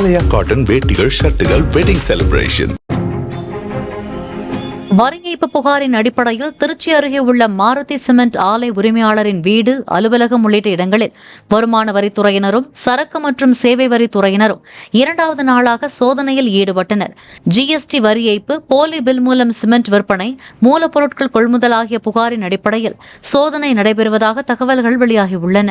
ஆலயா cotton வேட்டிகள் ஷர்ட்டுகள் wedding celebration வரிஏய்ப்பு புகாரின் அடிப்படையில் திருச்சி அருகே உள்ள மாருதி சிமெண்ட் ஆலை உரிமையாளரின் வீடு அலுவலகம் உள்ளிட்ட இடங்களில் வருமான வரித்துறையினரும் சரக்கு மற்றும் சேவை வரித்துறையினரும் இரண்டாவது நாளாக சோதனையில் ஈடுபட்டனர். ஜிஎஸ்டி வரி ஏய்ப்பு போலி பில் மூலம் சிமெண்ட் விற்பனை மூலப்பொருட்கள் கொள்முதல் ஆகிய புகாரின் அடிப்படையில் சோதனை நடைபெறுவதாக தகவல்கள் வெளியாகியுள்ளன.